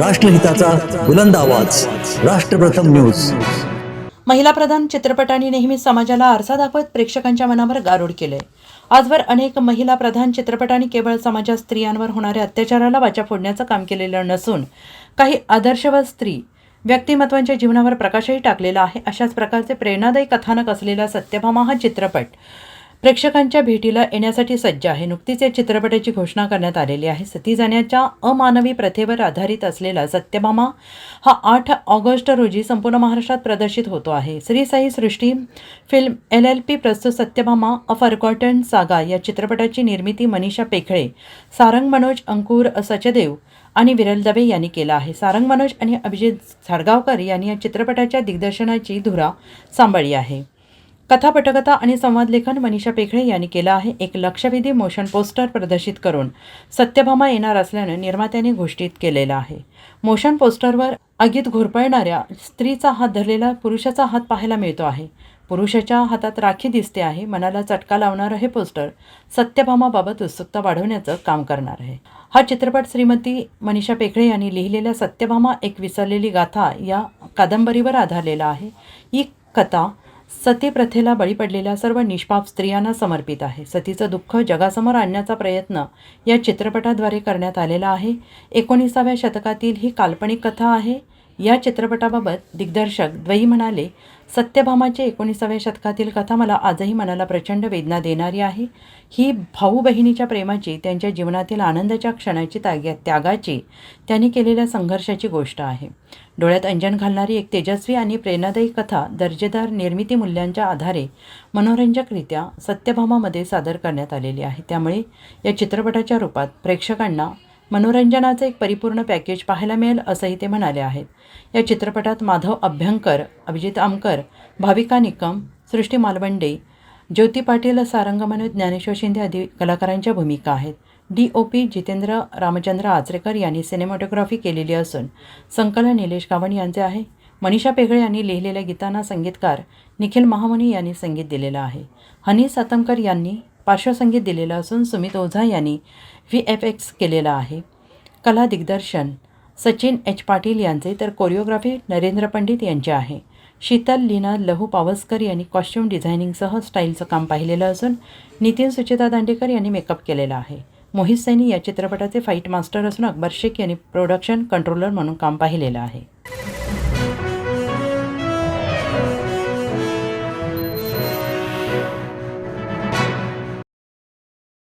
राष्ट्रहिताचा बुलंद आवाज. राष्ट्रप्रथम न्यूज. महिला प्रधान चित्रपटांनी नेहमी समाजाला आरसा दाखवत प्रेक्षकांच्या मनावर गारुड केले. आजवर अनेक महिला प्रधान चित्रपटांनी केवळ समाजात स्त्रियांवर होणाऱ्या अत्याचाराला वाचा फोडण्याचं काम केलेलं नसून काही आदर्शवत स्त्री व्यक्तिमत्वांच्या जीवनावर प्रकाशही टाकलेला आहे. अशाच प्रकारचे प्रेरणादायी कथानक असलेला सत्यभामा हा चित्रपट प्रेक्षकांच्या भेटीला येण्यासाठी सज्ज आहे. नुकतीच या चित्रपटाची घोषणा करण्यात आलेली आहे. सती जाण्याच्या अमानवी प्रथेवर आधारित असलेला सत्यभामा हा आठ ऑगस्ट रोजी संपूर्ण महाराष्ट्रात प्रदर्शित होतो आहे. Shri Sai Srushti film L L P प्रस्तुत सत्यभामा अ फरकॉटन सागा या चित्रपटाची निर्मिती मनीषा पेखळे सारंग मनोज अंकुर सचदेव आणि विरल दवे यांनी केला आहे. सारंग मनोज आणि अभिजित साडगावकर यांनी या चित्रपटाच्या दिग्दर्शनाची धुरा सांभाळली आहे. कथा पटकथा आणि संवाद लेखन मनीषा पेखळे यांनी केलं आहे. एक लक्षवेधी मोशन पोस्टर प्रदर्शित करून सत्यभामा येणार असल्यानं निर्मात्याने घोषित केलेलं आहे. मोशन पोस्टरवर आगीत घोरपळणाऱ्या स्त्रीचा हात धरलेला पुरुषाचा हात पाहायला मिळतो आहे. पुरुषाच्या हातात राखी दिसते आहे. मनाला चटका लावणारं हे पोस्टर सत्यभामाबाबत उत्सुकता वाढवण्याचं काम करणार आहे. हा चित्रपट श्रीमती मनीषा पेखळे यांनी लिहिलेल्या सत्यभामा एक विसरलेली गाथा या कादंबरीवर आधारलेला आहे. ही कथा सती प्रथेला बळी पडलेल्या सर्व निष्पाप स्त्रियांना समर्पित आहे. सतीचं दुःख जगासमोर आणण्याचा प्रयत्न या चित्रपटाद्वारे करण्यात आलेला आहे. एकोणीसाव्या शतकातील ही काल्पनिक कथा आहे. या चित्रपटाबाबत दिग्दर्शक द्वयी म्हणाले सत्यभामाची एकोणीसाव्या शतकातील कथा मला आजही मनाला प्रचंड वेदना देणारी आहे. ही भाऊ बहिणीच्या प्रेमाची त्यांच्या जीवनातील आनंदाच्या क्षणाची त्याग्या त्यागाची त्यांनी केलेल्या संघर्षाची गोष्ट आहे. डोळ्यात अंजन घालणारी एक तेजस्वी आणि प्रेरणादायी कथा दर्जेदार निर्मिती मूल्यांच्या आधारे मनोरंजकरित्या सत्यभामामध्ये सादर करण्यात आलेली आहे. त्यामुळे या चित्रपटाच्या रूपात प्रेक्षकांना मनोरंजनाचं एक परिपूर्ण पॅकेज पाहायला मिळेल असंही ते म्हणाले आहेत. या चित्रपटात माधव अभ्यंकर अभिजित आमकर भाविका निकम सृष्टी मालवंडे ज्योती पाटील सारंग मनोज ज्ञानेश्वर शिंदे आदी कलाकारांच्या भूमिका आहेत. D O P Jitendra Ramchandra Achrekar यांनी सिनेमॅटोग्राफी केलेली असून संकलन निलेश कावण यांचे आहे. मनीषा पेगळे यांनी लिहिलेल्या गीतांना संगीतकार निखिल महामुनी यांनी संगीत दिलेलं आहे. हनी सातमकर यांनी पार्श्वसंगीत दिलेलं असून सुमित ओझा यांनी व्ही एफ एक्स केलेलं आहे. कला दिग्दर्शन सचिन एच. पाटील यांचे तर कोरिओग्राफी नरेंद्र पंडित यांचे आहे. शीतल लीना लहू पावसकर यांनी कॉस्ट्युम डिझायनिंगसह स्टाईलचं काम पाहिलेलं असून नितीन सुचिता दांडेकर यांनी मेकअप केलेला आहे. मोहित सैनी या चित्रपटाचे फाईट मास्टर असून अकबर शेख यांनी प्रोडक्शन कंट्रोलर म्हणून काम पाहिलेलं आहे.